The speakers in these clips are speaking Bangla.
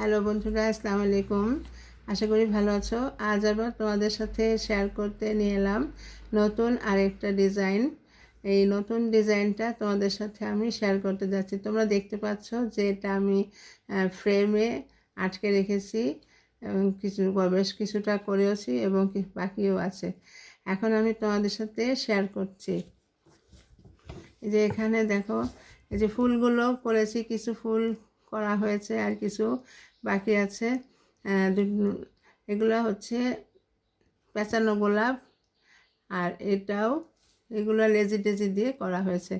হ্যালো বন্ধুরা, আসসালামু আলাইকুম। আশা করি ভালো আছো। আজ আবার তোমাদের সাথে শেয়ার করতে নিয়ে এলাম নতুন আরেকটা ডিজাইন এই নতুন ডিজাইনটা তোমাদের সাথে আমি শেয়ার করতে যাচ্ছি। তোমরা দেখতে পাচ্ছ যে এটা আমি ফ্রেমে আটকে রেখেছি এবং কিছু, বেশ কিছুটা করেওছি এবং বাকিও আছে। এখন আমি তোমাদের সাথে শেয়ার করছি। যে এখানে দেখো, এই যে ফুলগুলো করেছি, কিছু ফুল করা হয়েছে আর কিছু বাকি আছে এগুলো হচ্ছে পেঁচানো গোলাপ আর এটাও এগুলো লেজি টেজি দিয়ে করা হয়েছে।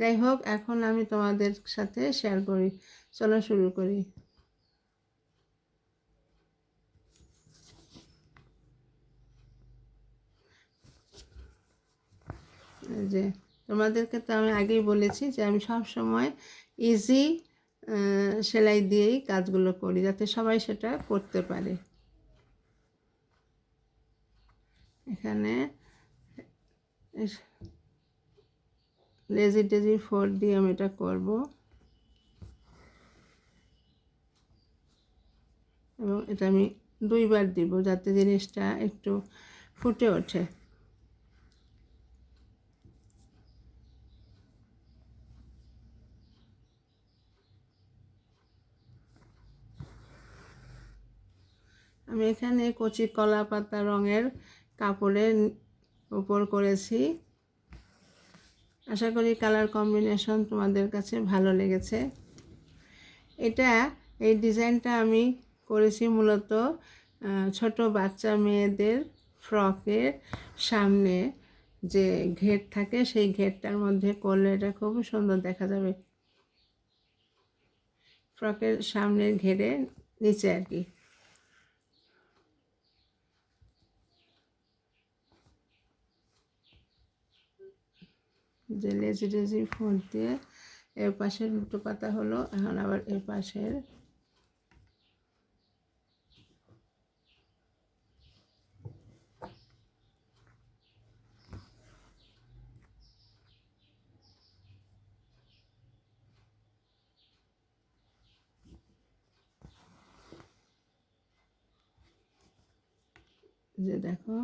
যাই হোক, এখন আমি তোমাদের সাথে শেয়ার করি। চলো শুরু করি। যে, তোমাদেরকে তো আমি আগেই বলেছি যে আমি সব সময় ইজি সেলাই দিয়েই কাজগুলো করি যাতে সবাই সেটা করতে পারে। এখানে লেজি টেজি ফোর দিয়ে আমি এটা করব। এবং এটা আমি দুইবার দিব যাতে জিনিসটা একটু ফুটে ওঠে। আমি এখানে কচি কলা পাতা রঙের কাপড়ের উপর করেছি। আশা করি কালার কম্বিনেশন তোমাদের কাছে ভালো লেগেছে। এটা, এই ডিজাইনটা আমি করেছি মূলত ছোট বাচ্চা মেয়েদের ফ্রকের সামনে যে ঘের থাকে, সেই ঘেরটার মধ্যে করলে এটা খুব সুন্দর দেখা যাবে। ফ্রকের সামনের ঘেরে নিচে আর কি। যে লেজি লেজি ফোন দিয়ে এর পাশের দুটো পাতা হলো, এখন আবার এর পাশের যে দেখো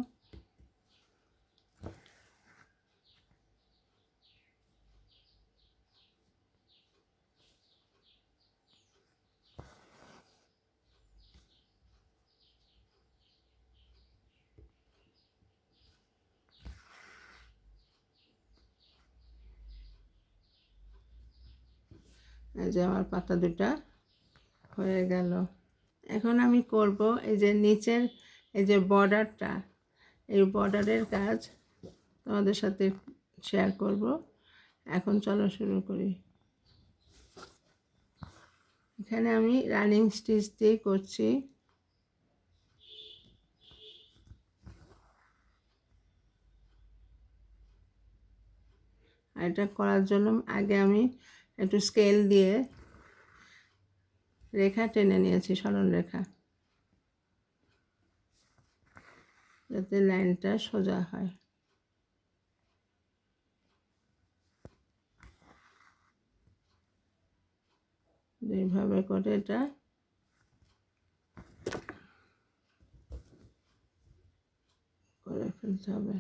এই যে আমার পাতা দুটা হয়ে গেল। এখন আমি করব এই যে নিচের এই যে বর্ডারটা, এই বর্ডারের কাজ তোমাদের সাথে শেয়ার করব। এখন চলো শুরু করি। এখানে আমি রানিং স্টিচ দিয়ে করছি। এটা করার জন্য আগে আমি একটু স্কেল দিয়ে রেখা টেনে নিয়েছি, সরল রেখা। যাতে লাইনটা সোজা হয়। এইভাবে করে এটা করে ফেলতে হবে।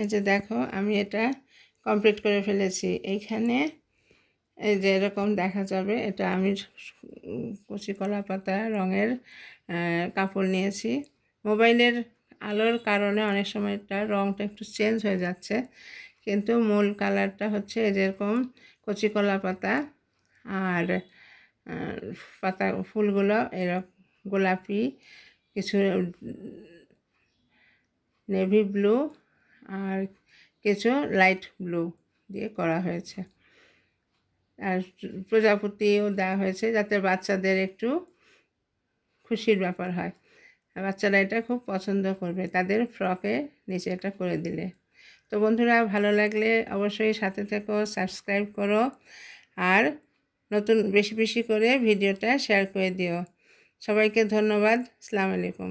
এই যে দেখো, আমি এটা কমপ্লিট করে ফেলেছি। এইখানে এই যে এরকম দেখা যাবে, এটা আমি কচি কলা পাতা রঙের কাপড় নিয়েছি। মোবাইলের আলোর কারণে অনেক সময় এটা রঙটা একটু চেঞ্জ হয়ে যাচ্ছে। কিন্তু মূল কালারটা হচ্ছে যেরকম কচি কলা পাতা আর পাতা, ফুলগুলো এরকম গোলাপি, কিছু নেভি ব্লু আর কিছু লাইট ব্লু দিয়ে করা হয়েছে। আর প্রজাপতিও দেওয়া হয়েছে যাতে বাচ্চাদের একটু খুশির ব্যাপার হয়। বাচ্চারা এটা খুব পছন্দ করবে, তাদের ফ্রকে নিচে এটা করে দিলে। তো বন্ধুরা, ভালো লাগলে অবশ্যই সাথে থেকো সাবস্ক্রাইব করো আর নতুন বেশি বেশি করে ভিডিওটা শেয়ার করে দিও। সবাইকে ধন্যবাদ, আসসালামু আলাইকুম।